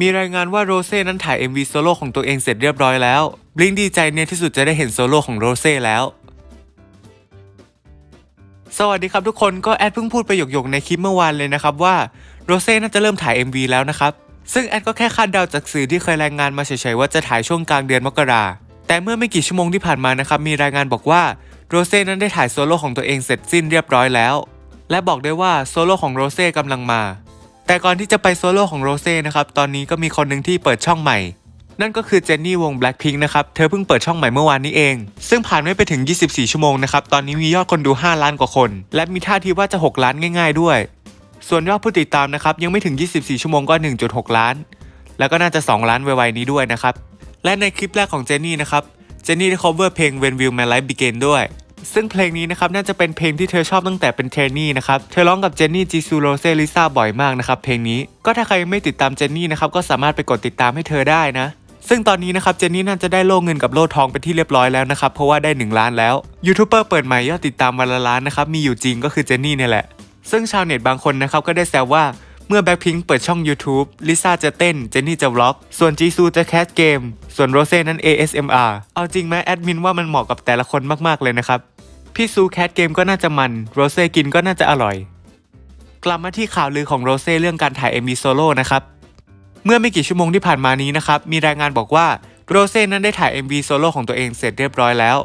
มีรายงานว่าโรเซ่นั้นถ่าย MV โซโล่ของตัวเองเสร็จเรียบร้อยแล้ว บลิงดีใจเนี่ยที่สุดจะได้เห็นโซโล่ของโรเซ่แล้ว สวัสดีครับทุกคนก็แอดเพิ่งพูดไปหยกๆในคลิปเมื่อวานเลยนะครับว่าโรเซ่น่าจะเริ่มถ่าย MV แล้วนะครับ ซึ่งแอดก็แค่คาดเดาจากสื่อที่เคยรายงานมาเฉยๆว่าจะถ่ายช่วงกลางเดือนมกราแต่เมื่อไม่กี่ชั่วโมงที่ผ่านมานะครับมีรายงานบอกว่าโรเซ่นั้นได้ถ่ายโซโล่ของตัวเองเสร็จสิ้นเรียบร้อยแล้ว และบอกได้ว่าโซโล่ของโรเซ่กำลังมา แต่ก่อนที่จะไปโซโล่ของโรเซ่นะครับ ตอนนี้ก็มีคนหนึ่งที่เปิดช่องใหม่ นั่นก็คือเจนนี่วง Blackpink นะครับ เธอเพิ่งเปิดช่องใหม่เมื่อวานนี้เอง ซึ่งผ่านไม่ไปถึง 24 ชั่วโมงนะครับ ตอนนี้มียอดคนดู 5 ล้านกว่าคน และมีท่าทีว่าจะ 6 ล้านง่าย ๆ ด้วย ส่วนยอดผู้ติดตามนะครับยังไม่ถึง 24 ชั่วโมงก็ 1.6 ล้าน แล้วก็น่าจะ 2 ล้านไวๆนี้ด้วยนะครับ และในคลิปแรกของเจนนี่นะครับ เจนนี่ได้ cover เพลง When Will My Life Begin ด้วย ซึ่งเพลงนี้นะครับน่าจะเป็นเพลงที่เธอชอบตั้งแต่เป็นเทรนนี่นะครับ เธอร้องกับเจนนี่จีซูโรเซลิซ่าบ่อยมากนะครับเพลงนี้ ก็ถ้าใครยังไม่ติดตามเจนนี่นะครับก็สามารถไปกดติดตามให้เธอได้นะซึ่งตอนนี้นะครับเจนนี่น่าจะได้โล่เงินกับโล่ทองเป็นที่เรียบร้อยแล้วนะครับเพราะว่าได้ 1 ล้านแล้วยูทูบเบอร์เปิดใหม่ยอดติดตามวันละล้านนะครับมีอยู่จริงก็คือเจนนี่เนี่ยแหละ ซึ่งชาวเน็ตบางคนนะครับก็ได้แซวว่า เมื่อแบ็คพิงเปิดช่อง YouTube ลิซ่าจะเต้น เจนนี่จะวล็อก ส่วนจีซูจะแคสเกม ส่วนโรเซ่นั้น ASMR เอาจริงไหมแอดมินว่ามันเหมาะกับแต่ละคนมากๆเลยนะครับ พี่ซูแคสเกมก็น่าจะมัน โรเซ่กินก็น่าจะอร่อย กลับมาที่ข่าวลือของโรเซ่เรื่องการถ่าย MV โซโล่นะครับ เมื่อไม่กี่ชั่วโมงที่ผ่านมานี้นะครับ มีรายงานบอกว่าโรเซ่นั้นได้ถ่าย MV โซโล่ของตัวเองเสร็จเรียบร้อยแล้ว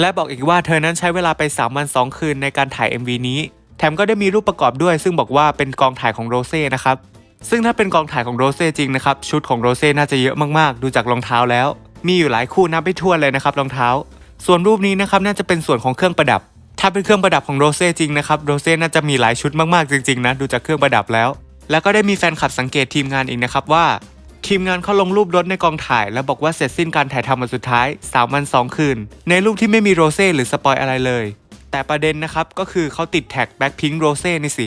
และบอกอีกว่าเธอนั้นใช้เวลาไป 3 วัน 2 คืนในการถ่าย MV นี้ ถมก็ได้มีรูปประกอบด้วย ซึ่งบอกว่าเป็นกองถ่ายของโรเซ่นะครับซึ่งถ้าเป็นกองถ่ายของโรเซ่จริงนะครับชุดของโรเซ่น่าจะเยอะมากๆ ดูจากรองเท้าแล้ว มีอยู่หลายคู่นับไปทั่วนเลยนะครับรองเท้า ส่วนรูปนี้นะครับน่าจะเป็นส่วนของเครื่องประดับ ถ้าเป็นเครื่องประดับของโรเซ่จริงนะครับโรเซ่น่าจะมีหลายชุดมากๆจริงๆนะดูจากเครื่องประดับแล้ว แล้วก็ได้มีแฟนคลับสังเกตทีมงานอีกนะครับว่า ทีมงานเขาลงรูปรถในกองถ่าย แล้วบอกว่าเสร็จสิ้นการถ่ายทำวันสุดท้าย3วัน2คืน ในรูปที่ไม่มีโรเซ่หรือสปอยอะไรเลย แต่ประเด็นนะครับก็คือเขาติดแท็ก Blackpink โรเซ่นี่สิ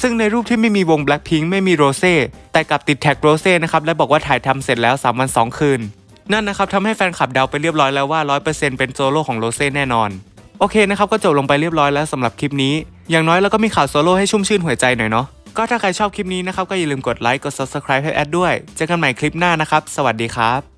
ซึ่งในรูปที่ไม่มีวง Blackpink ไม่มีโรเซ่แต่กลับติดแท็กโรเซ่นะครับและบอกว่าถ่ายทำเสร็จแล้ว 3 วัน 2 คืน นั่นนะครับทำให้แฟนคลับเดาไปเรียบร้อยแล้วว่า 100%เป็นโซโล่ของโรเซ่แน่นอน โอเคนะครับก็จบลงไปเรียบร้อยแล้วสำหรับคลิปนี้ อย่างน้อยเราก็มีข่าวโซโล่ให้ชุ่มชื่นหัวใจหน่อยเนาะก็ถ้าใครชอบคลิปนี้นะครับก็อย่าลืมกดไลค์กด subscribe ให้แอดด้วย เจอกันใหม่คลิปหน้านะครับ สวัสดีครับ